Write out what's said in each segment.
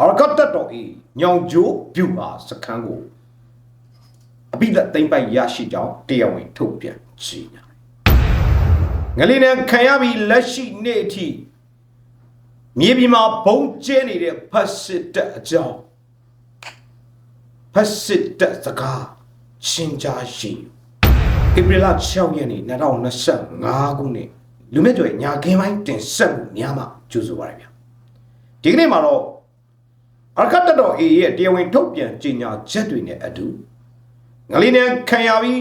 အာရကတ်တော်ဤညောင်ကျိုးပြူပါစခန်းကိုအပိသက်သိမ့်ပိုက်ရရှိကြောင်းတရားဝင်ထုတ်ပြန်ကြေညာငလီနဲ့ခံရပြီးလက်ရှိနေ့အထိမြေပြင်မှာဘုံကျဲနေတဲ့ဖတ်စစ်တပ်အကြောင်းဖတ်စစ်တပ်စကားရှင်းကြားရှိဧပြီလ6ရက်နေ့2025ခုနှစ်လူမြင့်ကျွေညာခင်းပိုင်းတင်ဆက်မှုများမှကျူးဆိုပါရဗျာဒီကနေ့မှာတော့ အရကတ်တော် A ရဲ့တရားဝင်ထုတ်ပြန်ကြေညာချက်တွေနဲ့အတူငလီနဲ့ခံရပြီး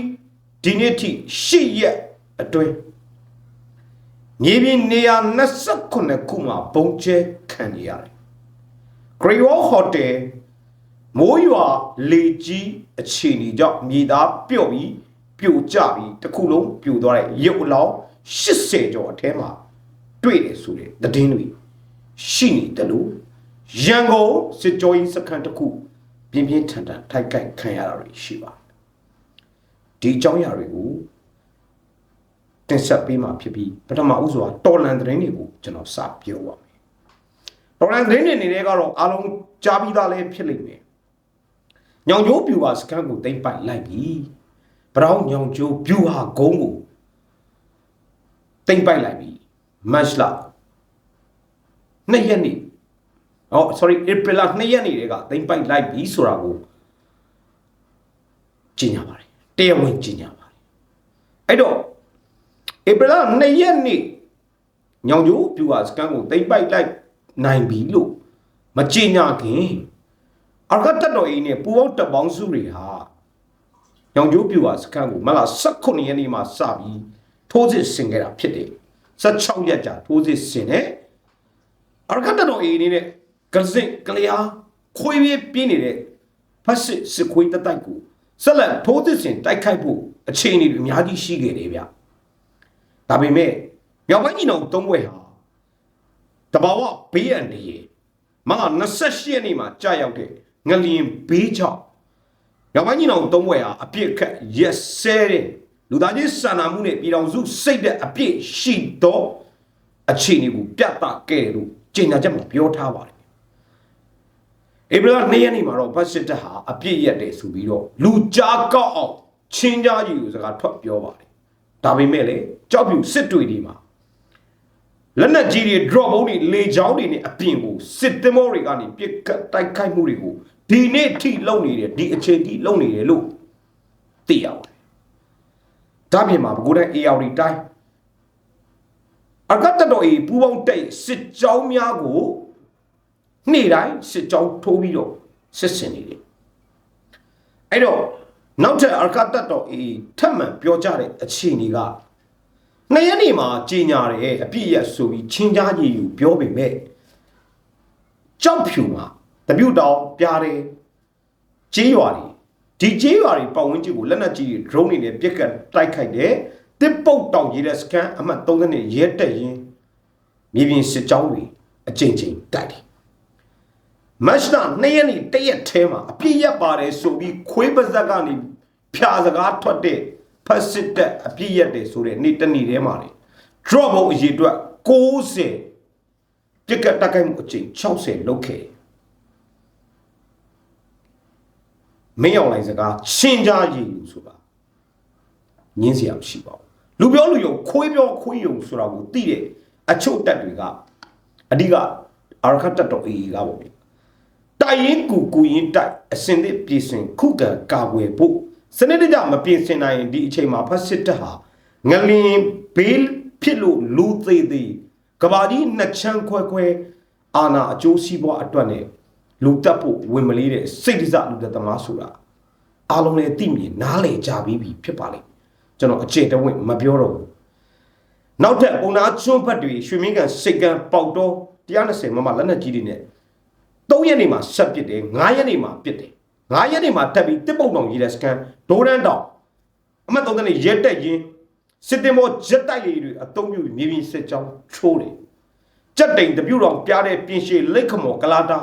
ဒီနေ့ထိ8ရက်အတွင်းမြေပြင်နေရာ29ခုမှာပုံကျဲခံနေရတယ်။ Great Wall Hotel မိုးရွာလေကြီးအခြေအနေကြောင့်မြေသားပြုတ်ပြီးပြိုကျပြီးတစ်ခုလုံးပြိုသွားတဲ့ရုပ်အလောင်း80ကျော်အထဲမှာတွေ့တယ်ဆိုတဲ့သတင်းတွေရှိနေတယ်လို့ ရန်ကုန်စစ်ကြောရေးစခန်းတစ်ခုပြင်းပြင်းထန်ထန်ထိုက်ကိုက်ခံရတာတွေရှိပါတယ်ဒီအကြောင်းအရာတွေကိုတင်ဆက်ပေးမှာဖြစ်ပြီးပထမဦးစွာတော်လန်သတင်းတွေကိုကျွန်တော်စပြောပါမယ်တော်လန်သတင်းတွေအနေနဲ့ကတော့အားလုံးကြားပြီးသားလည်းဖြစ်လိမ့်မယ်ညောင်ကျိုးပြူပါစကန်ကိုတိမ့်ပိုက်လိုက်ပြီဘရောင်းညောင်ကျိုးပြူဟာဂုံးကိုတိမ့်ပိုက်လိုက်ပြီမတ်လနှစ်ရက်နေ့ ဟော sorry April 2ရက်နေ့တည်းကတိမ့်ပိုက်လိုက်ပြီဆိုတာကိုကြီးညာပါတယ်တရားဝင်ကြီးညာပါတယ်အဲ့တော့ April 2ရက်နေ့ညောင်ကျိုးပြူဟာစကန်ကိုတိမ့်ပိုက်လိုက်နိုင်ပြီလို့မကြီးညာခင်အရကတတော်ကြီးနဲ့ပူအောင်တပ်ပေါင်းစုတွေဟာညောင်ကျိုးပြူဟာစကန်ကိုမလား18ရက်နေ့မှာစပြီးထိုးစစ်ဆင်ခဲ့တာဖြစ်တယ်16ရက်ကြာထိုးစစ်ဆင်တယ်အရကတတော်ကြီးအနေနဲ့ ကစင်ကလျာခွေးပြေးပြင်းနေတဲ့ဖက်စစ်စစ်ခွေးတတိုက်ကိုဆက်လက်ထိုးစစ်ဆင်တိုက်ခိုက်ဖို့အခြေအနေတွေအများကြီးရှိခဲ့တယ်ဗျဒါပေမဲ့မြောက်ပိုင်းညီနောင်သုံးဘွဲ့ဟာတဘာဝဘေးအန္တရာယ်မငါ28ရက်နေ့မှာကြာရောက်တဲ့ငလျင်ဘေးကြောင့်မြောက်ပိုင်းညီနောင်သုံးဘွဲ့ဟာအပြစ်ခတ်ရက်စဲတဲ့လူသားချင်းစာနာမှုနဲ့ပြည်တော်စုစိတ်တဲ့အပြစ်ရှိတော့အခြေအနေကိုပြသခဲ့တယ်လို့ကြေညာချက်မှာပြောထားပါတယ် ဧပြီလ2ရက်နေ့မှာတော့ဘတ်စစ်တပ်ဟာအပြစ်ရက်တယ်ဆိုပြီးတော့လူကြားကောက်အောင်ချင်းကြားကြီးကိုစကားထွက်ပြောပါတယ်ဒါပေမဲ့လေကြောက်ပြူစစ်တွေဒီမှာလက်နက်ကြီးတွေ drop ဘုံတွေလေချောင်းတွေနဲ့အပြင်ကိုစစ်သင်္ဘောတွေကနေပြစ်ကတ်တိုက်ခိုက်မှုတွေကိုဒီနေ့ထိလုပ်နေတယ်ဒီအချိန်ထိလုပ်နေတယ်လို့သိရပါတယ်ဒါပြင်မှာပဲကိုယ်တိုင် AR တိုင်းအကတ်တော်အေးပူပေါင်းတဲ့စစ်ကြောင်းများကို နေ့တိုင်းစစ်ကြောင်းထိုးပြီးတော့စစ်ဆင်နေတယ်အဲ့တော့နောက်ထပ်အကတ်တော်အေးထပ်မံပြောကြတဲ့အခြေအနေကနှစ်ရက်နေမှာကြီးညာတယ်အပြည့်ရက်ဆိုပြီးချင်းကြားကြီးယူပြောပေမဲ့ကြောက်ဖြူမှာတပြုတ်တောင်ပြားတယ်ကြေးရွာတွေဒီကြေးရွာတွေပတ်ဝန်းကျင်ကိုလက်နက်ကြီးတွေ drone တွေနဲ့ပြက်ကတ်တိုက်ခိုက်တယ်တစ်ပုတ်တောင်ရေးတဲ့စကန်အမှတ်30နဲ့ရဲတက်ရင်မြေပြင်စစ်ကြောင်းတွေအကြိမ်ကြိမ်တိုက်တယ် မတ်လ2ရက်နေ့တရက်ထဲမှာအပြည့်ရက်ပါတယ်ဆိုပြီးခွေးပါဇက်ကနေဖြာစကားထွက်တဲ့ဖက်စစ်တက်အပြည့်ရက်တယ်ဆိုတဲ့နေ့တနေ့ထဲမှာလေ drop ဘုံအရေးအတွက်60ပြက်ကတ်တိုက်ခိုက်မှုအကြိမ်60လောက်ခဲ့တယ်မင်းအောင်လိုင်စကားရှင်းကြားရည်ယူဆိုတာညင်းစရာမရှိပါဘူးလူပြောလူယုံခွေးပြောခွေးယုံဆိုတာကိုသိတဲ့အချုပ်တက်တွေကအဓိကအာရခတ်တက်တော်အေးကပေါ့ဗျတိုင် ရင်ကူကူရင်တိုက်အစင်သစ်ပြည်စင်ခုခံကာကွယ်ဖို့စနစ်တကျမပြင်ဆင်နိုင်ရင်ဒီအချိန်မှာဖက်စစ်တပ်ဟာငလင်ဘေးဖြစ်လို့လူသေးသေးကဘာကြီးနှစ်ချမ်းခွဲခွဲအာနာအကျိုးစီးပွားအတွက်နဲ့လူတက်ဖို့ဝင်မလေးတဲ့စိတ်ဒဇလူသက်သမားဆိုတာအားလုံးလည်းသိမြင်နားလည်ကြပြီးပြီဖြစ်ပါလိမ့်ကျွန်တော်အခြေတဝင့်မပြောတော့ဘူးနောက်ထပ်ပုံနာချွန်းဖတ်တွေရွှေမင်းကန်စိတ်ကန်ပေါက်တော့120မမလက်နက်ကြီးတွေနဲ့ 3ရက်နေမှာဆက်ပစ်တယ်9ရက်နေမှာပစ်တယ်9ရက်နေမှာတက်ပြီးတစ်ပုတ်တောင်ရေးတဲ့စကန်ဒိုးရန်တောင်အမှတ်3နဲ့ရက်တက်ရင်စစ်တင်မောဂျက်တိုက်လေတွေအုံပြုပြီးမြေပြင်စစ်ကြောင်းချိုးတယ်ကြက်တိန်တပြုတ်တော်ပြားတဲ့ပြင်ရှည်လက်ခမော်ကလာတာ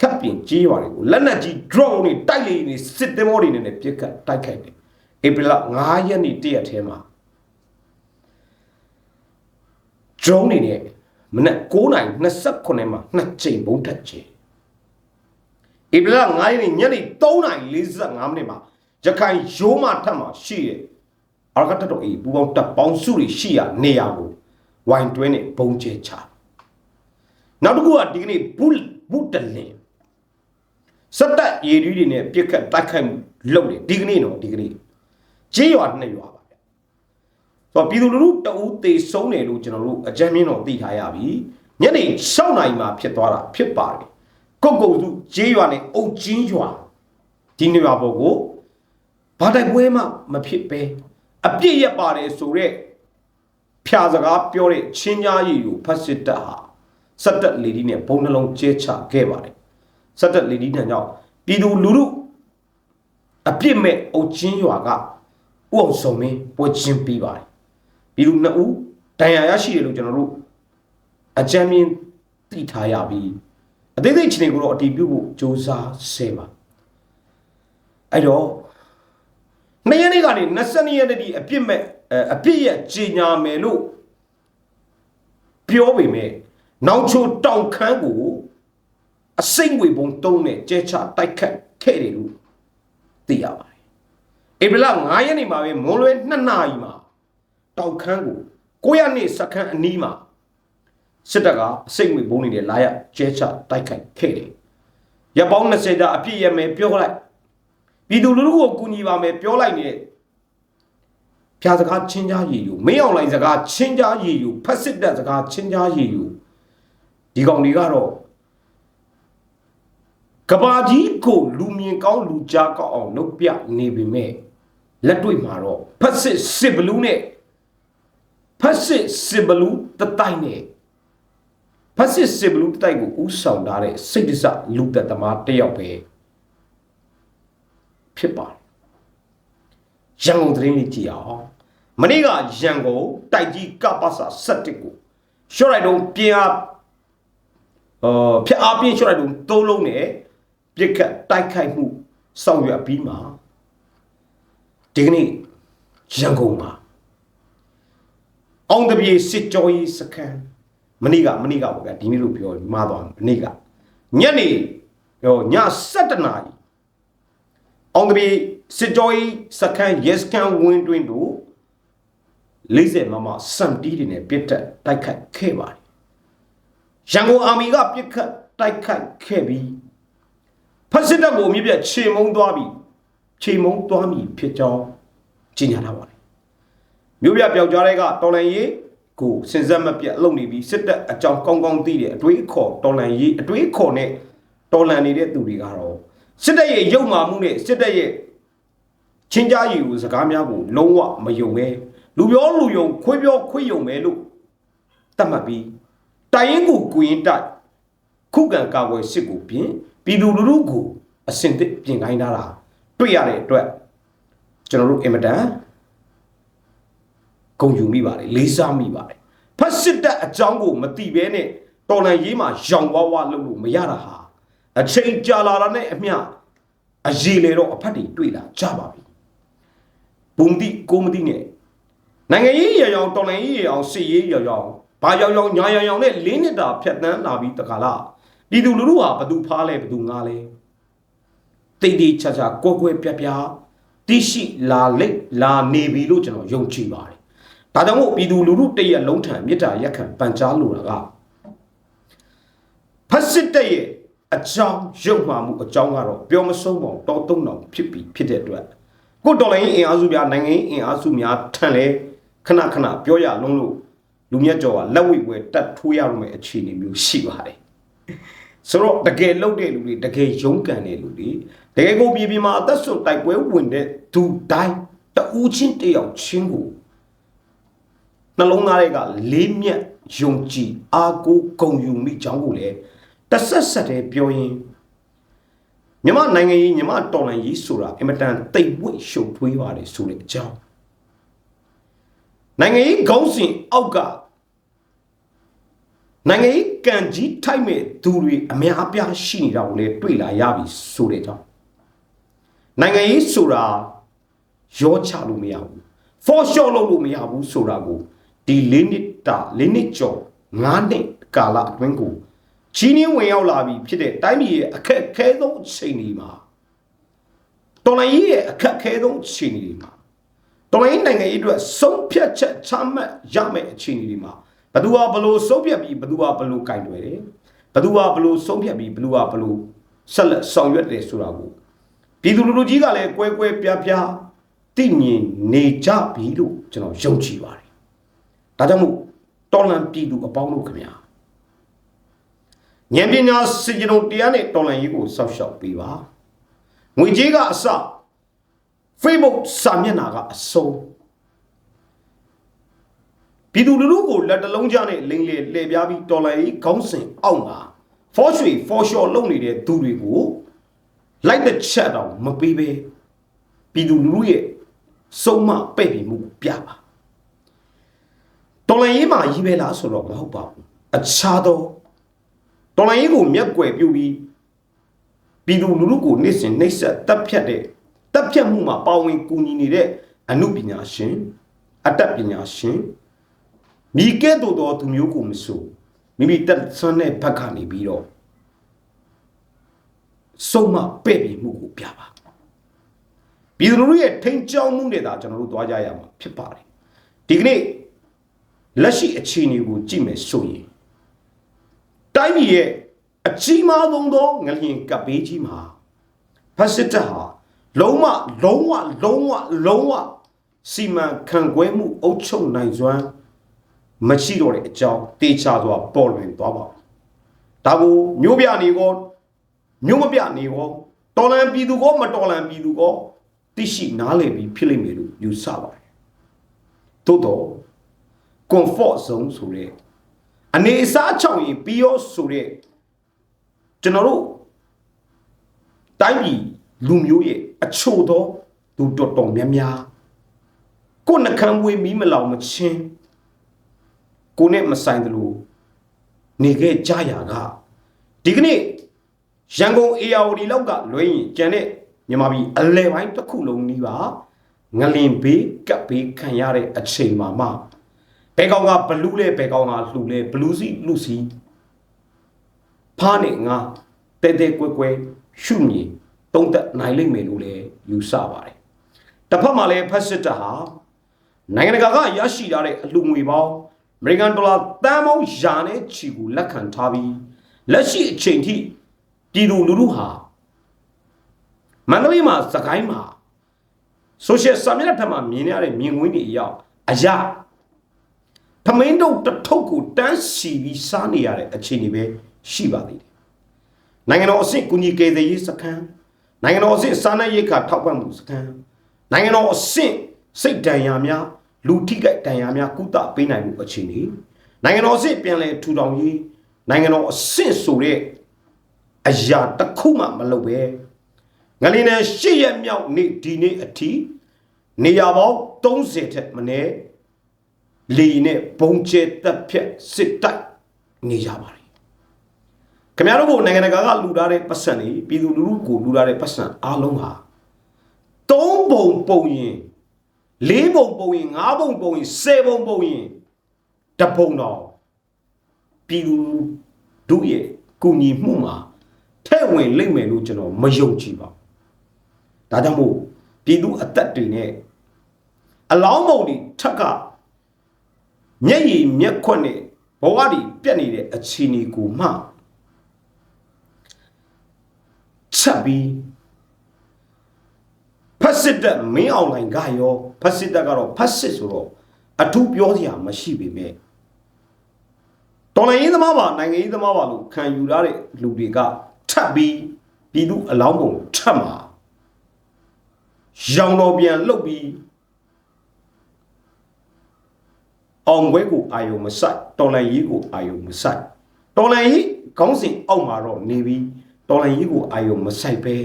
ခပ်ပြင်ကြီးရွာတွေကိုလက်နက်ကြီး drone တွေတိုက်လေတွေစစ်တင်မောတွေနဲ့ပြစ်ခတ်တိုက်ခိုက်တယ်ဧပြီလ9ရက်နေ့တရက်ထဲမှာ drone တွေနဲ့ မနက်9:29မှာနှစ်ချိန်ဘုံထက်ချေဧပြီလ9ရက်နေ့ညနေ3:45မိနစ်မှာရခိုင်ရိုးမထက်မှာရှိတဲ့အာရကတတော်အေးပူပေါင်းတပ်ပေါင်းစုတွေရှိရနေရာကိုဝိုင်တွဲနဲ့ဘုံကျဲချနောက်တစ်ခုကဒီကနေ့ဘူးဘူးတလင်စက်တက်ရည်ရီးတွေနဲ့ပြစ်ခတ်တိုက်ခိုက်မှုလုပ်တယ်ဒီကနေ့တော့ဒီကနေ့ကြေးရွာနှစ်ရွာပါဗျ ဆိုတော့ပြည်သူလူထုတအူးတေဆုံးတယ်လို့ကျွန်တော်တို့အကြမ်းမြင့်တော့သိထားရပြီညနေ6နာရီမှာဖြစ်သွားတာဖြစ်ပါတယ်ကုတ်ကုတ်စုကြေးရွာနဲ့အုတ်ချင်းရွာဒီနေရာပေါ်ကိုဘာတိုက်ပွဲမှမဖြစ်ပဲအပြစ်ရပါတယ်ဆိုတော့ဖြာစကားပြောတဲ့ချင်းကြားရည်ကိုဖတ်စစ်တပ်ဟာစက်တက်လေဒီနဲ့ဘုံနှလုံးကျဲချခဲ့ပါတယ်စက်တက်လေဒီနဲ့ကြောင့်ပြည်သူလူထုအပြစ်မဲ့အုတ်ချင်းရွာကဥအောင်စုံမင်းပွဲချင်းပြီးပါတယ် ပြည်သူနှစ်ဦးဒဏ်ရာရရှိတယ်လို့ကျွန်တော်တို့အကြမ်းမြင်သိထားရပြီးအသေးသေးချင်းတွေကိုတော့အတီးပြုတ်ဖို့စ조사ဆဲပါအဲ့တော့နှစ်ရက်နေ့ကနေ22ရက်နေ့ဒီအပြစ်မဲ့အပြစ်ရဲ့ကြီးညာမယ်လို့ပြောပေမဲ့နောက်ချိုတောင်ခမ်းကိုအစိမ့်ငွေပုံတုံးနဲ့ကျဲချတိုက်ခတ်ခဲ့တယ်လို့သိရပါတယ်ဧပြီလ9ရက်နေ့မှာပဲမွန်လွဲ2နာရီမှာ တောင်ခမ်းကို900နှစ်စခန်းအနီးမှာစစ်တပ်ကအစိမ့်ငွေပုံနေနဲ့လာရကျဲချတိုက်ခိုက်ခဲ့တယ်ရပောင်း20ကြာအပြည့်ရမယ်ပြောလိုက်ပြည်သူလူထုကိုကူညီပါမယ်ပြောလိုက်နေတဲ့ဖြာစကားချင်းကြားရည်ယူမင်းအောင်လိုင်းစကားချင်းကြားရည်ယူဖက်စစ်တပ်စကားချင်းကြားရည်ယူဒီကောင်တွေကတော့ကဘာကြီးကိုလူမြင်ကောင်းလူကြားကောင်းအောင်လုပ်ပြနေပေမဲ့လက်တွေ့မှာတော့ဖက်စစ်စစ်ဘလူးနဲ့ ဖက်စစ်စစ်ဘလူးတတိုက်နဲ့ဖက်စစ်စစ်ဘလူးတတိုက်ကိုဥဆောင်ထားတဲ့စိတ်တစလူသက်သမားတယောက်ပဲဖြစ်ပါတယ်ရန်ကုန်သတင်းလေးကြည့်အောင်မနေ့ကရန်ကုန်တိုက်ကြီးကပ္ပစာ7ကိုရှော့လိုက်တော့ပြင်အားအော်ဖျက်အားပြင်းရှော့လိုက်တော့သုံးလုံးနဲ့ပြစ်ခတ်တိုက်ခိုက်မှုဆောင်ရွက်ပြီးမှဒီကနေ့ရန်ကုန်မှာ အောင်တပြေစစ်ကြောရေးစခန်းမနေ့ကမနေ့ကပေါ့ဗျာဒီနေ့လို့ပြောမှားသွားမနေ့ကညနေဟိုည7နာရီအောင်တပြေစစ်ကြောရေးစခန်း yes can win တွင်တို့40မမစံတီးတွေနဲ့ပြစ်တက်တိုက်ခိုက်ခဲ့ပါတယ်ရန်ကုန်အာမီကပြစ်ခတ်တိုက်ခိုက်ခဲ့ပြီးဖက်စစ်တပ်ကိုအမြင့်ပြတ်ခြေမုံသွားပြီးခြေမုံသွားမိဖြစ်ကြောင်းကြေညာထားပါတယ် မြို့ပြပျောက်ကြားတဲ့ကတော်လန်ရေးကိုစင်စက်မပြတ်လုပ်နေပြီးစစ်တပ်အကြောင်းကောင်းကောင်းသိတဲ့အတွေးခေါ်တော်လန်ရေးအတွေးခေါ်နဲ့တော်လန်နေတဲ့သူတွေကတော့စစ်တပ်ရဲ့ရုပ်မာမှုနဲ့စစ်တပ်ရဲ့ချင်းကြားရည်ကိုစကားများကိုလုံးဝမယုံပဲလူပြောလူယုံခွေးပြောခွေးယုံပဲလို့တတ်မှတ်ပြီးတိုင်ရင်ကိုကိုရင်တိုက်ခုခံကာကွယ်စစ်ကိုပြင်ပြည်သူလူထုကိုအစင်သစ်ပြင်ခိုင်းထားတာတွေ့ရတဲ့အတွက်ကျွန်တော်တို့အင်မတန် ဂုံယူမိပါတယ်လေးစားမိပါတယ်ဖက်စစ်တပ်အကြောင်းကိုမသိဘဲနဲ့တော်လန်ရေးမှာရောင်ဝါးဝါလုပ်လို့မရတာဟာအချိန်ကြာလာတာနဲ့အမျှအရေးလေတော့အဖက်တွေတွေ့လာကြပါပြီဘုံတိကိုမတိနဲ့နိုင်ငံရေးရရောင်တော်လန်ရေးရအောင်စစ်ရေးရရောင်ဘာရောင်ရောင်ညာရောင်ရောင်နဲ့လေးနှစ်တာဖြတ်တန်းလာပြီးတခါလားပြည်သူလူထုဟာဘသူဖားလဲဘသူငားလဲတိတ်တိတ်ချာချာကိုကွယ်ပြပြတိရှိလာလိတ်လာနေပြီလို့ကျွန်တော်ယုံကြည်ပါတယ် ဒါကြောင့်မို့ပြည်သူလူထုတရက်လုံးထံမေတ္တာရက်ခံပန်ကြားလိုတာကဖက်စစ်တဲ့ရဲ့အကြောင်းရုပ်မှမှုအကြောင်းကတော့ပြောမဆုံးပေါတော်သုံးတော်ဖြစ်ပြီးဖြစ်တဲ့အတွက်ကိုတော်လိုင်းအင်အားစုများနိုင်ငံအင်အားစုများထံလဲခဏခဏပြောရလုံးလို့လူမြတ်ကျော်ကလက်ဝိပွဲတတ်ထိုးရမယ့်အခြေအနေမျိုးရှိပါတယ်ဆိုတော့တကယ်လုပ်တဲ့လူတွေတကယ်ရုန်းကန်တဲ့လူတွေတကယ်ကိုပြည်ပြည်မှာအသက်ဆွတိုက်ပွဲဝင်တဲ့သူတိုင်းတူးချင်းတယောက်ချင်းကို နှလုံးသားတွေကလေးမြတ်ယုံကြည်အားကိုးဂုဏ်ယူမိကြောင်းကိုလည်းတဆက်ဆက်တည်းပြောရင်မြမနိုင်ငံရေးမြမတော်လှန်ရေးဆိုတာအင်မတန်တိတ်ဝိတ်ရှုပ်ထွေးပါတယ်ဆိုတဲ့အကြောင်းနိုင်ငံရေးခေါင်းစဉ်အောက်ကနိုင်ငံရေးကံကြီးထိုက်မဲ့သူတွေအများအပြားရှိနေတာကိုလည်းတွေ့လာရပြီဆိုတဲ့ကြောင့်နိုင်ငံရေးဆိုတာရောချလို့မရဘူး for sure လုပ်လို့မရဘူးဆိုတာကို ဒီ၄နှစ်တာ၄နှစ်ကျော်၅နှစ်ကာလအတွင်းကိုကြီးနှင်းဝင်ရောက်လာပြီဖြစ်တဲ့တိုင်းပြည်ရဲ့အခက်အခဲဆုံးအချိန်ဒီမှာတော်လိုင်းကြီးရဲ့အခက်အခဲဆုံးအချိန်ဒီမှာတော်လိုင်းနိုင်ငံရေးအတွက်ဆုံးဖြတ်ချက်ချမှတ်ရမယ့်အချိန်ဒီမှာဘသူကဘလို့ဆုံးဖြတ်ပြီးဘသူကဘလို့ကင်တွယ်တယ်ဘသူကဘလို့ဆုံးဖြတ်ပြီးဘသူကဘလို့ဆက်လက်ဆောင်ရွက်တယ်ဆိုတာကိုပြည်သူလူထုကြီးကလည်းကွဲကွဲပြားပြားသိမြင်နေကြပြီလို့ကျွန်တော်ယုံကြည်ပါတယ် ဒါကြောင့်မို့တော်လန်ပြည်သူအပေါင်းတို့ခင်ဗျာဉာဏ်ပညာစင်ကြုံတရားနဲ့တော်လန်ရေးကိုစောက်ရှောက်ပေးပါငွေကြေးကအစ Facebook စာမျက်နှာကအဆုံးပြည်သူလူထုကိုလက်တလုံးကြားနဲ့လိမ်လေလှည့်ပြားပြီးတော်လိုင်းခေါင်းစဉ်အောက်မှာဖောရွှေဖောရှော်လုပ်နေတဲ့သူတွေကိုလိုက်တဲ့ချက်တော့မပေးပဲပြည်သူလူထုရဲ့စုံမပဲ့ပြီးမှုပြပါ တော်လိုင်းရေးမှာကြီးပဲလားဆိုတော့မဟုတ်ပါဘူးအခြားသောတော်လိုင်းရေးကိုမျက်ကွယ်ပြုပြီးပြည်သူလူထုကိုနေ့စဉ်နှိပ်စက်တပ်ဖြတ်တဲ့တပ်ဖြတ်မှုမှာပါဝင်ကူညီနေတဲ့အမှုပညာရှင်အတတ်ပညာရှင်မိကဲ့သို့သောသူမျိုးကိုမဆိုမိမိတက်ဆွမ်းတဲ့ဘက်ကနေပြီးတော့စုံမပဲ့ပြီးမှုကိုပြပါပြည်သူလူထုရဲ့ထိန်ကြောင်းမှုနဲ့သာကျွန်တော်တို့သွားကြရမှာဖြစ်ပါတယ်ဒီကနေ့ လက်ရှိအခြေအနေကိုကြည့်မယ်ဆိုရင်တိုင်းပြည်ရဲ့အကြီးမားဆုံးသောငလျင်ကပ်ဘေးကြီးမှာဖက်စစ်တပ်ဟာလုံးဝလုံးဝလုံးဝလုံးဝစီမံခန့်ခွဲမှုအုပ်ချုပ်နိုင်စွမ်းမရှိတော့တဲ့အကြောင်းတေချာစွာပေါ်လွင်သွားပါဒါကိုမျိုးပြနေကောမျိုးမပြနေကောတော်လန်ပြည်သူကောမတော်လန်ပြည်သူကောသိရှိနားလည်ပြီးဖြစ်လိမ့်မယ်လို့ယူဆပါတယ်သို့တော့ comfort zone ဆိုတဲ့အနေအစားချောင်ရင်ပြီးရောဆိုတဲ့ကျွန်တော်တို့တိုင်းပြည်လူမျိုးရဲ့အချို့သောသူတော်တော်များများကိုယ်နှကမ်းဝေးမီးမလောင်မချင်းကိုနဲ့မဆိုင်သလိုနေခဲ့ကြရကဒီကနေ့ရန်ကုန် ARD လောက်ကလွှဲရင်ကျန်တဲ့မြန်မာပြည်အလဲပိုင်းတစ်ခုလုံးနီးပါငလင်ဘေးကပ်ဘေးခံရတဲ့အချိန်မှာမှ ဘဲကောင်ကဘလူးလဲဘဲကောင်ကလှူလဲဘလူးစီလှူစီဖားနေငါတဲတဲကွဲကွဲရှုမြည်တုံးသက်နိုင်လိမ့်မယ်လို့လည်းယူဆပါတယ်တစ်ဖက်မှာလည်းဖက်စစ်တပ်ဟာနိုင်ငံတကာကရရှိထားတဲ့အလှူငွေပေါင်းအမေရိကန်ဒေါ်လာတန်ပေါင်းရာနဲ့ချီကိုလက်ခံထားပြီးလက်ရှိအချိန်ထိပြည်သူလူထုဟာမန္တလေးမှာစကိုင်းမှာဆိုရှယ်ဆာမျက်နှာထက်မှာမြင်ရတဲ့မြင်ကွင်းတွေအရောက်အရာ ထမင်းတုပ်တစ်ထုပ်ကိုတန်းစီပြီးစားနေရတဲ့အခြေအနေပဲရှိပါသေးတယ်နိုင်ငံတော်အဆင့်ကုညီကယ်ဆယ်ရေးစခန်းနိုင်ငံတော်အဆင့်စားနပ်ရိက္ခာထောက်ပံ့မှုစခန်းနိုင်ငံတော်အဆင့်စိတ်ဒဏ်ရာများလူထိခိုက်ဒဏ်ရာများကုသပေးနိုင်မှုအခြေအနေနိုင်ငံတော်အဆင့်ပြန်လည်ထူထောင်ရေးနိုင်ငံတော်အဆင့်ဆိုတဲ့အရာတစ်ခုမှမလုပ်ပဲငလင်းနဲ့ရှစ်ရက်မြောက်နေ့ဒီနေ့အထိနေရာပေါင်း30ထက်မနည်း လေနဲ့ဘုံကျဲတက်ဖြတ်စစ်တိုက်နေကြပါတယ်ခင်ဗျားတို့ကနိုင်ငံတကာကလူထားတဲ့ပတ်စံတွေပြည်သူလူထုကိုလူထားတဲ့ပတ်စံအားလုံးဟာသုံးပုံပုံရင်လေးပုံပုံရင်ငါးပုံပုံရင်ဆယ်ပုံပုံရင်တပုံတော့ပြည်သူတို့ရဲ့ကုညီမှုမှာထဲ့ဝင်လိမ့်မယ်လို့ကျွန်တော်မယုံကြည်ပါဘူးဒါကြောင့်မို့ပြည်သူအသက်တွေနဲ့အလောင်းပုံတွေထက်က မျက်ရည်မျက်ခွက်နဲ့ဘဝတွေပြတ်နေတဲ့အခြေအနေကိုမှချက်ပြီးဖက်စစ်တပ်မင်းအောင်လိုင်ကရောဖက်စစ်တပ်ကတော့ဖက်စစ်ဆိုတော့အထူးပြောစရာမရှိပေမဲ့တော်လိုင်းရေးသမားပါနိုင်ငံရေးသမားပါလို့ခံယူရတဲ့လူတွေကထပ်ပြီးပြည်သူအလောင်းပုံထပ်မှာရောင်တော်ပြန်လှုပ်ပြီး အောင်ပွဲကိုအာယုံမဆိုင်တော်လိုင်းရေးကိုအာယုံမဆိုင်တော်လိုင်းရေးခေါင်းစဉ်အောက်မှာတော့နေပြီးတော်လိုင်းရေးကိုအာယုံမဆိုင်ပဲ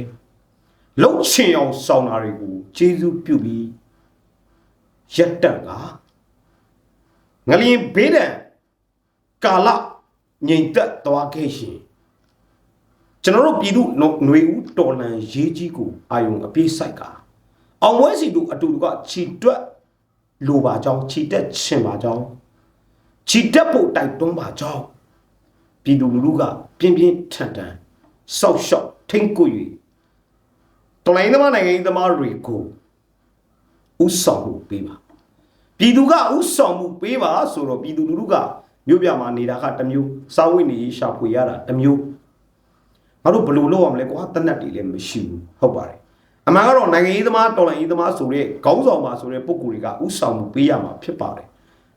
လှုပ်ချင်အောင်စောင်းတာတွေကိုကျေးဇူးပြုပြီးရက်တန့်ကငလျင်ဘေးဒဏ်ကာလငြိမ်သက်သွားခဲ့ရှင်ကျွန်တော်တို့ပြည်သူຫນွေဦးတော်လန်ရေးကြီးကိုအာယုံအပြည့်ဆိုင်ကအောင်ပွဲစီတို့အတူတူကခြိတွက် လိုပါကြောင်းခြိတက်ချင်ပါကြောင်းခြိတက်ဖို့တိုက်တွန်းပါကြောင်းပြည်သူလူထုကပြင်းပြင်းထန်ထန်စောက်ရှောက်ထိမ့်ကွ၍တော်လိုင်းသမားနိုင်ငံရေးသမားတွေကိုဥဆောင်မှုပေးပါပြည်သူကဥဆောင်မှုပေးပါဆိုတော့ပြည်သူလူထုကမြို့ပြမှာနေတာကတစ်မျိုးစာဝတ်နေရေးရှာဖွေရတာတစ်မျိုးငါတို့ဘယ်လိုလုပ်ရမလဲကွာတနတ်တွေလည်းမရှိဘူးဟုတ်ပါတယ် အမှန်ကတော့နိုင်ငံရေးသမားတော်လိုင်းရေးသမားဆိုတဲ့ခေါင်းဆောင်ပါဆိုတဲ့ပုံကိုယ်တွေကဥဆောင်မှုပေးရမှာဖြစ်ပါတယ်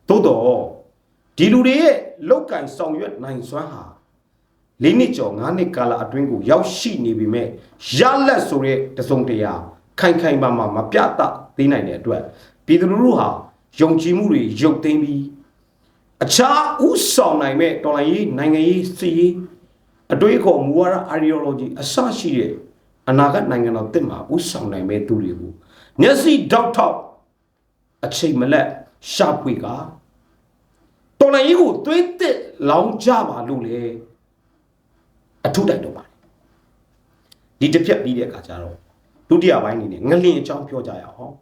သို့တော့ဒီလူတွေရဲ့လောက်ကင်ဆောင်ရွက်နိုင်စွမ်းဟာလေးနှစ်ကျော်၅နှစ်ကာလအတွင်းကိုရောက်ရှိနေပြီမဲ့ရလက်ဆိုတဲ့တစုံတရာခိုင်ခိုင်မာမာမပြတသေးနိုင်တဲ့အတွက်ပြည်သူလူထုဟာယုံကြည်မှုတွေရုပ်သိမ်းပြီးအခြားဥဆောင်နိုင်မဲ့တော်လိုင်းရေးနိုင်ငံရေးစီရေးအတွေးအခေါ်မူဝါဒ ideology အစရှိတဲ့ အနာဂတ်နိုင်ငံတော်တစ်မှာဥဆောင်နိုင်မဲ့သူတွေကိုမျက်စိတောက်ထောက်အချိန်မလက်ရှာဖွေကတော်လိုင်းရေးကိုသွေးတစ်လောင်းကြပါလို့လေအထုတိုက်တော့ပါတယ်ဒီတစ်ဖြတ်ပြီးတဲ့အခါကျတော့ဒုတိယပိုင်းအနေနဲ့ငလင်အကြောင်းပြောကြရအောင်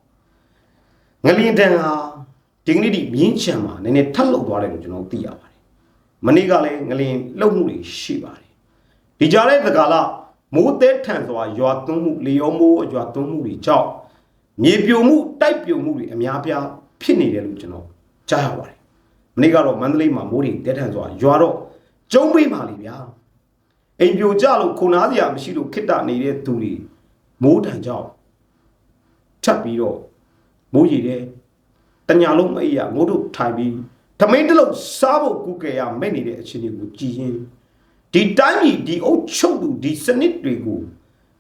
ငလင်တန်ဟာဒီကနေ့ဒီမြင်းချံမှာနည်းနည်းထပ်လောက်သွားတယ်လို့ကျွန်တော်သိရပါတယ်မနေ့ကလည်းငလင်လှုပ်မှုတွေရှိပါတယ်ဒီကြားတဲ့သကာလ မိုးသေးထန်စွာရွာသွန်းမှုလေယောမိုးရွာသွန်းမှုတွေကြောင့်မြေပြိုမှုတိုက်ပြိုမှုတွေအများပြားဖြစ်နေတယ်လို့ကျွန်တော်ကြားရပါတယ်မနေ့ကတော့မန္တလေးမှာမိုးတွေတဲထန်စွာရွာတော့ကျုံးပေးပါလိဗျာအိမ်ပြိုကြလို့ခုနာစရာမရှိလို့ခိတ္တနေတဲ့သူတွေမိုးတန်ကြောင့်ထပ်ပြီးတော့မိုးရီတဲ့တညာလုံးမအိပ်ရငို့တို့ထိုင်ပြီးထမင်းတစ်လုံးစားဖို့ကုကယ်ရမဲ့နေတဲ့အခြေအနေကိုကြည်ရင် ဒီတိုင်းပြည်ဒီအုပ်ချုပ်သူဒီစနစ်တွေကို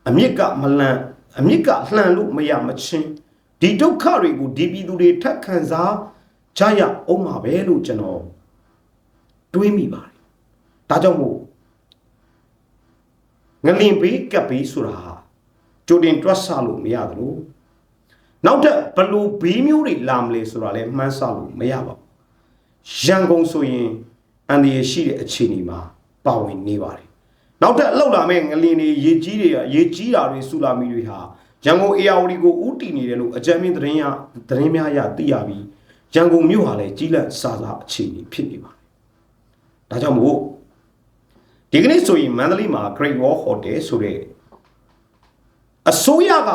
အမြင့်ကမလန်အမြင့်ကလှန်လို့မရမချင်းဒီဒုက္ခတွေကိုဒီပြည်သူတွေထက်ခံစားကြရအောင်ပါပဲလို့ကျွန်တော်တွေးမိပါတယ်ဒါကြောင့်မို့ငလင်ဘေးကပ်ဘေးဆိုတာဟာကြိုတင်တွက်ဆလို့မရသလိုနောက်ထပ်ဘလို့ဘေးမျိုးတွေလာမလဲဆိုတာလည်းမှန်းဆလို့မရပါဘူးရန်ကုန်ဆိုရင်အန်ဒီရရှိတဲ့အခြေအနေမှာ ပါဝင်နေပါတယ်နောက်ထပ်လောက်လာမဲ့ငလင်တွေရေကြီးတွေရေကြီးတာတွေဆူလာမီတွေဟာရန်ကုန်အေယာဝတီကိုဥတီနေတယ်လို့အကြမ်းမြင့်သတင်းရသတင်းများရသိရပြီးရန်ကုန်မြို့ဟာလည်းကြီးလက်စာစာအခြေအနေဖြစ်နေပါတယ်ဒါကြောင့်မို့ဒီကနေ့ဆိုရင်မန္တလေးမှာ Great Wall Hotel ဆိုတဲ့အစိုးရက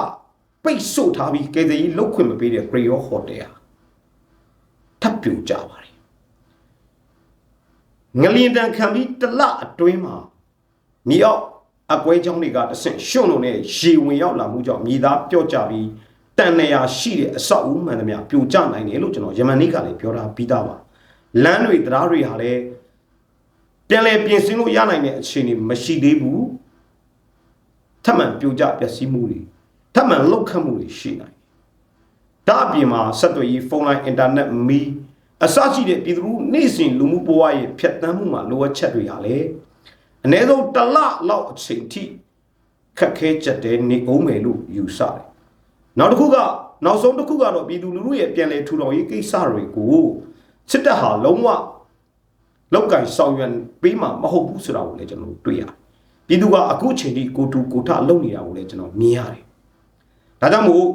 ပိတ်ဆို့ထားပြီးကယ်ဆယ်ရေးလုတ်ခွင့်မပေးတဲ့ Great Wall Hotel ဟာထပ်ပြိုကြပါတယ် ငလျင်တန်ခံပြီးတလအတွင်းမှာမြေအောက်အကွဲကြောင်းတွေကတဆင့်ရှွန့်လို့နဲ့ရေဝင်ရောက်လာမှုကြောင့်မြေသားပြော့ကျပြီးတန်နေရာရှိတဲ့အဆောက်အဦမှန်သမျှပြိုကျနိုင်တယ်လို့ကျွန်တော်ယမန်နေ့ကလည်းပြောထားပြီးသားပါလမ်းတွေတရားတွေဟာလည်းပြန်လည်ပြင်ဆင်လို့ရနိုင်တဲ့အခြေအနေမရှိသေးဘူးထပ်မံပြိုကျပျက်စီးမှုတွေထပ်မံလောက်ခတ်မှုတွေရှိနိုင်တယ်ဒါအပြင်မှာဆက်သွယ်ရေးဖုန်းလိုင်းအင်တာနက်မီ အစရှိတဲ့ပြည်သူနေ့စဉ်လူမှုဘဝရဲ့ဖြတ်တန်းမှုမှာလိုအပ်ချက်တွေဟာလည်းအ ਨੇ ဆုံးတစ်လလောက်အချိန်ထိခက်ခဲချက်တဲ့နေအောင်မယ်လို့ယူဆတယ်နောက်တစ်ခုကနောက်ဆုံးတစ်ခုကတော့ပြည်သူလူထုရဲ့ပြန်လည်ထူထောင်ရေးကိစ္စတွေကိုစစ်တပ်ဟာလုံးဝလောက်ကင်ဆောင်ရွက်ပေးမှာမဟုတ်ဘူးဆိုတာကိုလည်းကျွန်တော်တို့တွေ့ရတယ်ပြည်သူကအခုချိန်ထိကိုတူကိုထလုပ်နေတာကိုလည်းကျွန်တော်မြင်ရတယ်ဒါကြောင့်မို့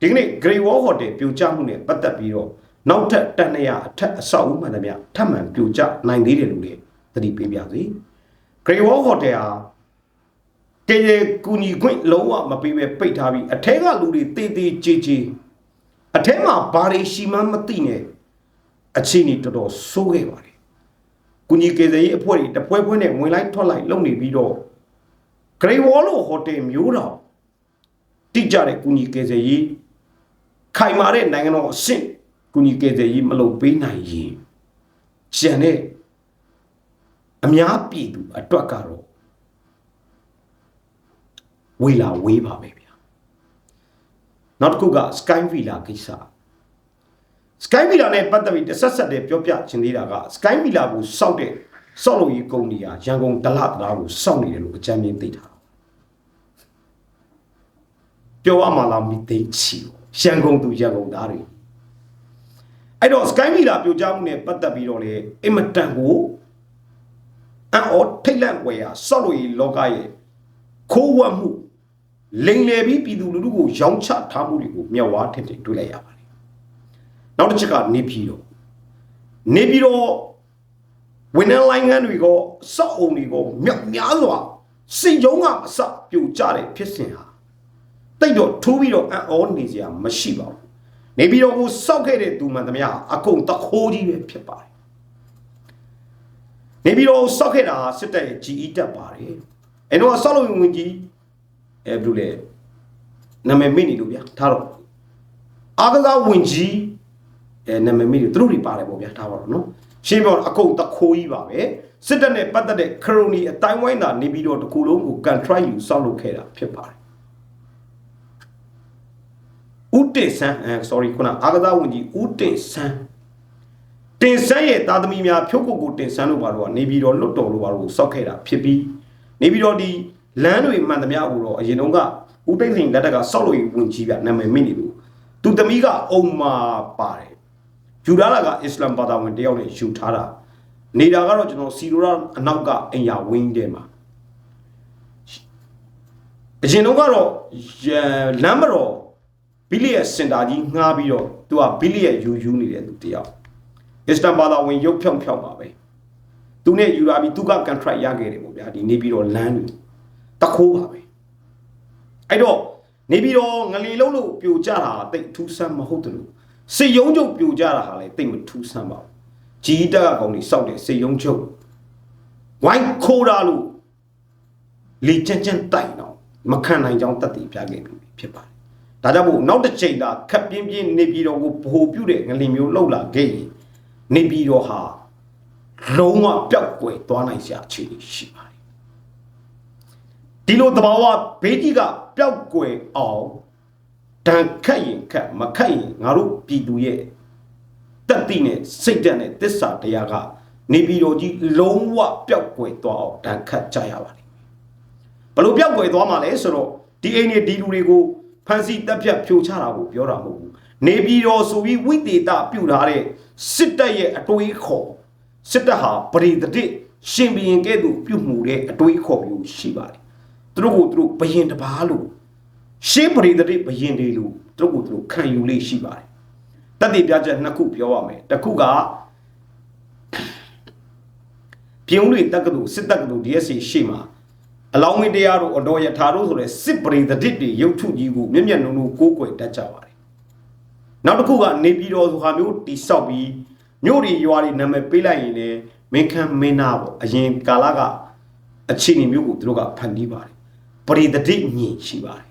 ဒီကနေ့ Great Wall Hotel ပြိုကျမှုနဲ့ပတ်သက်ပြီးတော့ နောက်ထပ်တန်နေရအထက်အဆောက်အဦမှန်သမျှထပ်မံပြိုကျနိုင်သေးတယ်လို့လည်းသတိပေးပြစီ Great Wall Hotel ဟာတကယ်ကူညီခွင့်လုံးဝမပေးပဲပိတ်ထားပြီးအထက်ကလူတွေတေးသေးကြေးကြေးအထက်မှာဘာတွေရှိမှမသိနဲ့အခြေအနေတော်တော်ဆိုးခဲ့ပါတယ်ကူညီကေစရေးအဖွဲ့တွေတပွဲပွဲနဲ့ဝင်လိုက်ထွက်လိုက်လုပ်နေပြီးတော့ Great Wall Hotel မျိုးတော်တိကျတဲ့ကူညီကေစရေးခိုင်မာတဲ့နိုင်ငံတော်အဆင့် ကူညီကေစရေးမလုပ်ပေးနိုင်ရင်ကျန်တဲ့အများပြည်သူအတွက်ကတော့ဝေလာဝေးပါပဲဗျာနောက်တစ်ခုက Sky Villa ကိစ္စ Sky Villa နဲ့ပတ်သက်ပြီးတဆက်ဆက်တည်းပြောပြချင်သေးတာက Sky Villa ကိုစောက်တဲ့စောက်လို့ရေးကုမ္ပဏီဟာရန်ကုန်ဒလတရားကိုစောက်နေတယ်လို့အကြံဉာဏ်သိထားပြောရမှာလားမသိချီရန်ကုန်သူရန်ကုန်သားတွေ အဲ့တော့ Sky Villa ပြိုကျမှုနဲ့ပတ်သက်ပြီးတော့လေအင်မတန်ကိုအအော်ထိတ်လန့်ွယ်ရစောက်လို့ရေးလောကရဲ့ခိုးဝှက်မှုလိမ်လည်ပြီးပြည်သူလူထုကိုရောင်းချထားမှုတွေကိုမျက်ဝါးထင်ထင်တွေ့လိုက်ရပါတယ်နောက်တစ်ချက်ကနေပြည်တော်နေပြည်တော်ဝန်ထမ်းလိုင်းငန်းတွေကိုစောက်အုံတွေကိုမြောက်များစွာစိတ်ယုံကအစပြိုကျတဲ့ဖြစ်စဉ်ဟာတိတ်တော့ထိုးပြီးတော့အံ့ဩနေစရာမရှိပါဘူး နေပြီးတော့ကိုစောက်ခဲ့တဲ့သူမှန်သမျှအကုန်တခိုးကြီးပဲဖြစ်ပါတယ်နေပြီးတော့စောက်ခဲ့တာစစ်တပ်ရဲ့ GE တက်ပါတယ်အဲတော့စောက်လို့ဝင်ကြီးအဲဘယ်လိုလဲနာမည်မိနေလို့ဗျာထားတော့အာကစားဝင်ကြီးအဲနာမည်မိနေသူတို့တွေပါတယ်ပေါ့ဗျာထားပါတော့နော်ရှင်းပြောအကုန်တခိုးကြီးပါပဲစစ်တပ်နဲ့ပတ်သက်တဲ့ခရိုနီအတိုင်းဝိုင်းသာနေပြီးတော့တကူလုံးကို control ယူစောက်လုပ်ခဲ့တာဖြစ်ပါတယ် ဦးတေဆန်းအဲ sorry ခုနအာကစားဝင်ကြီးဦးတေဆန်းတင်ဆန်းရဲ့သားသမီးများဖြုတ်ကုတ်ကိုတင်ဆန်းတို့ဘာလို့ကနေပြီးတော့လွတ်တော်လို့ဘာလို့စောက်ခဲ့တာဖြစ်ပြီးနေပြီးတော့ဒီလမ်းတွေမှန်သမျှကိုတော့အရင်တုန်းကဦးတိတ်စိန်လက်ထက်ကစောက်လို့ဝင်ကြီးပြနာမည်မိနေလို့သူသမီးကအုံမာပါတယ်ယူဒါလာကအစ္စလမ်ဘာသာဝင်တယောက်နဲ့ယူထားတာနေတာကတော့ကျွန်တော်စီရိုရာအနောက်ကအင်ယာဝင်းတဲမှာအရင်တော့ကတော့လမ်းမတော် ဘီလီရဲ့စင်တာကြီးငှားပြီးတော့သူကဘီလီရဲ့ယူယူနေတဲ့သူတယောက်အစ္စတန်ဘာသာဝင်ရုပ်ဖြောင်းဖြောင်းပါပဲသူနဲ့ယူလာပြီးသူက contract ရခဲ့တယ်ပေါ့ဗျာဒီနေပြီးတော့လမ်းတွေတခိုးပါပဲအဲ့တော့နေပြီးတော့ငလီလုံးလို့ပြိုကျတာတိတ်ထူးဆန်းမဟုတ်တယ်လို့စေယုံချုပ်ပြိုကျတာဟာလည်းတိတ်မထူးဆန်းပါဘူးဂျီတက်အကောင်ကြီးစောက်တယ်စေယုံချုပ်ဝိုင်းခိုးတာလို့လေချမ်းချမ်းတိုက်တော့မခံနိုင်ကြောင်းတတ်တည်ပြခဲ့ပြီဖြစ်ပါတယ် ဒါကြောင့်မို့နောက်တစ်ချိန်သာခက်ပြင်းပြင်းနေပြည်တော်ကိုဗဟိုပြုတဲ့ငလင်မျိုးလှုပ်လာခဲ့ရင်နေပြည်တော်ဟာလုံးဝပျောက်ကွယ်သွားနိုင်စရာအခြေအနေရှိပါတယ်ဒီလိုသဘာဝဘေးကြီးကပျောက်ကွယ်အောင်တန်ခတ်ရင်ခတ်မခတ်ရင်ငါတို့ပြည်သူရဲ့တက်တိနဲ့စိတ်ဓာတ်နဲ့တစ္ဆာတရားကနေပြည်တော်ကြီးလုံးဝပျောက်ကွယ်သွားအောင်တန်ခတ်ကြရပါလိမ့်မယ်ဘလို့ပျောက်ကွယ်သွားမှာလဲဆိုတော့ဒီအိမ်တွေဒီလူတွေကို ဖန်စီတက်ဖြတ်ဖြိုချတာကိုပြောတာမဟုတ်ဘူးနေပြည်တော်ဆိုပြီးဝိသေသပြုထားတဲ့စစ်တပ်ရဲ့အတွေးခေါ်စစ်တပ်ဟာပရိသတိရှင်ဘရင်ကဲ့သို့ပြုမှုတဲ့အတွေးခေါ်မျိုးရှိပါတယ်သူတို့ကိုသူတို့ဘယင်တပားလို့ရှင်းပရိသတိဘယင်တွေလို့သူတို့ကိုသူတို့ခံယူလေးရှိပါတယ်တတိပြချက်နှစ်ခုပြောရမယ်တစ်ခုကပြုံးတွေတက္ကသိုလ်စစ်တက္ကသိုလ် DSC ရှေ့မှာ အလောင်းမင်းတရားတို့အတော်ယထာတို့ဆိုတဲ့စစ်ပရိသတိတွေရုပ်ထုကြီးကိုမျက်မျက်နှုံနှုံကိုးကွယ်တတ်ကြပါတယ်နောက်တစ်ခုကနေပြည်တော်ဆိုဟာမျိုးတိဆောက်ပြီးမြို့တွေရွာတွေနာမည်ပေးလိုက်ရင်လည်းမင်းခမ်းမင်းနာပေါ့အရင်ကာလကအခြေအနေမျိုးကိုသူတို့ကဖန်တီးပါတယ်ပရိသတိညင်ရှိပါတယ်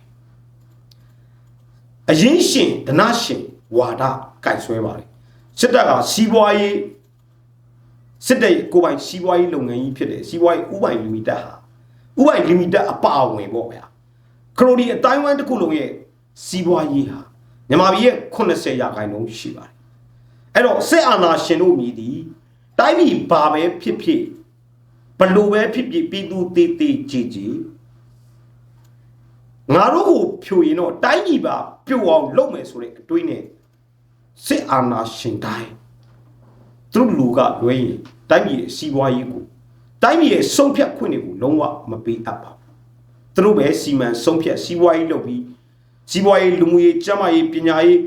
အရင်ရှင်ဒနာရှင်ဝါဒကြိုက်ဆွဲပါတယ်စစ်တပ်ကစီးပွားရေးစစ်တပ်ရဲ့ကိုယ်ပိုင်စီးပွားရေးလုပ်ငန်းကြီးဖြစ်တယ်စီးပွားရေးဥပိုင်လီမိတက်ဟာ ဥပိုင်လီမိတက်အပအဝင်ပေါ့ဗျာခရိုဒီအတိုင်းဝိုင်းတစ်ခုလုံးရဲ့စီးပွားရေးဟာမြန်မာပြည်ရဲ့80ရာခိုင်နှုန်းရှိပါတယ်အဲ့တော့စစ်အာဏာရှင်တို့မြည်သည်တိုင်းပြည်ဘာပဲဖြစ်ဖြစ်ဘလို့ပဲဖြစ်ဖြစ်ပြည်သူတေးတေးကြည်ကြည်ငါတို့ကိုဖြိုရင်တော့တိုင်းပြည်ပါပြုတ်အောင်လုပ်မယ်ဆိုတဲ့အတွေးနဲ့စစ်အာဏာရှင်တိုင်းသူတို့လူကလွဲရင်တိုင်းပြည်ရဲ့စီးပွားရေးကို တိုင်းပြည်ရဲ့ဆုံးဖြတ်ခွင့်တွေကိုလုံးဝမပေးအပ်ပါဘူးသူတို့ပဲစီမံဆုံးဖြတ်စီးပွားရေးလုပ်ပြီးစီးပွားရေးလူမှုရေးကျန်းမာရေးပညာရေး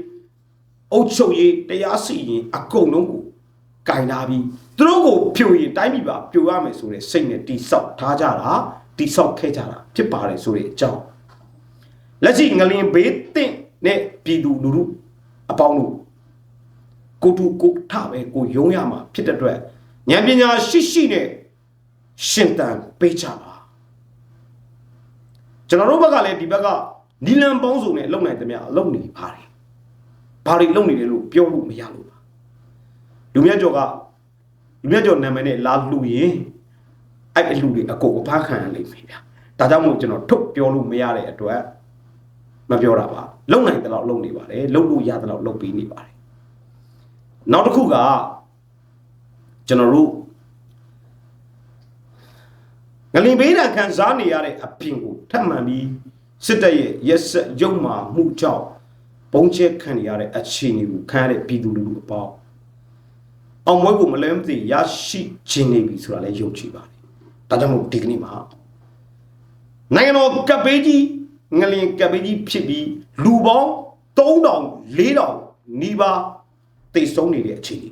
အုပ်ချုပ်ရေးတရားစီရင်အကုန်လုံးကိုကင်ထားပြီးသူတို့ကိုဖြိုရင်တိုင်းပြည်ပါပြိုရမယ်ဆိုတဲ့စိတ်နဲ့တိဆောက်ထားကြတာတိဆောက်ခဲ့ကြတာဖြစ်ပါတယ်ဆိုတဲ့အကြောင်းလက်ရှိငလင်ဘေးတင့်နဲ့ပြည်သူလူထုအပေါင်းတို့ကိုတူကိုထပဲကိုယုံရမှာဖြစ်တဲ့အတွက်ဉာဏ်ပညာရှိရှိနဲ့ ရှင်တန်ပေးကြပါကျွန်တော်တို့ဘက်ကလည်းဒီဘက်ကနီလန်ပေါင်းစုံနဲ့လုံနိုင်သမျှလုံနေပါတယ်ဘာတွေလုံနေတယ်လို့ပြောလို့မရလို့ပါလူမြတ်ကျော်ကလူမြတ်ကျော်နာမည်နဲ့လာလှူရင်အဲ့အလှူတွေအကုန်အဖားခံရလိမ့်မယ်ဗျာဒါကြောင့်မို့ကျွန်တော်ထုတ်ပြောလို့မရတဲ့အတွက်မပြောတာပါလုံနိုင်တဲ့လောက်လုံနေပါတယ်လုံလို့ရတဲ့လောက်လုံပြီးနေပါတယ်နောက်တစ်ခုကကျွန်တော်တို့ ငလင်ဘေးဒဏ်ခံစားနေရတဲ့အပြင်ကိုထပ်မံပြီးစစ်တပ်ရဲ့ရက်ဆက်ရုံမာမှုကြောင့်ဘုံကျဲခံရတဲ့အခြေအနေကိုခံရတဲ့ပြည်သူလူထုအပေါင်းအောင်မွဲကိုမလဲမသိရရှိခြင်းနေပြီဆိုတာလည်းယုံကြည်ပါတယ်ဒါကြောင့်မို့ဒီကနေ့မှာနိုင်ငံတော်ကပ်ပေးကြီးငလင်ကပ်ပေးကြီးဖြစ်ပြီးလူပေါင်း3000 4000နီးပါးတိတ်ဆုံးနေတဲ့အခြေအနေ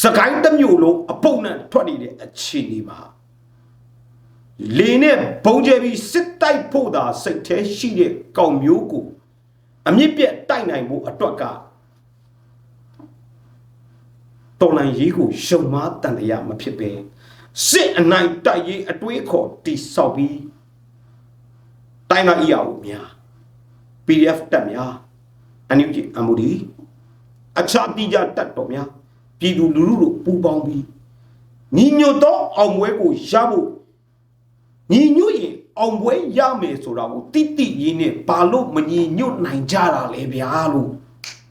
စကိုင်းတစ်မျိုးလုံးအပုပ်နဲ့ထွက်နေတဲ့အခြေအနေမှာ လေနဲ့ဘုံကျဲပြီးစစ်တိုက်ဖို့သာစိတ်แท้ရှိတဲ့ကောင်မျိုးကိုအမြင့်ပြတ်တိုက်နိုင်ဖို့အတွက်ကတော်လန်ရေးကိုရှုံမားတန်တရားမဖြစ်ပဲစစ်အနိုင်တိုက်ရေးအတွေးခေါ်တိဆောက်ပြီးတိုင်းမအီယာကိုများ PDF တက်များအန်ယူဂျီအမ်ဘူဒီအခြားတိကျတက်တော်များပြည်သူလူထုတို့ပူးပေါင်းပြီးညီညွတ်သောအောင်ပွဲကိုရဖို့ ညီညွတ်ရင်အောင်ပွဲရမယ်ဆိုတာကိုတိတိရင်းနဲ့ဘာလို့မညီညွတ်နိုင်ကြတာလဲဗျာလို့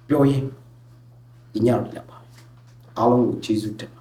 ပြောရင်ဒီညတော့ရပါအားလုံးကိုကျေးဇူးတင်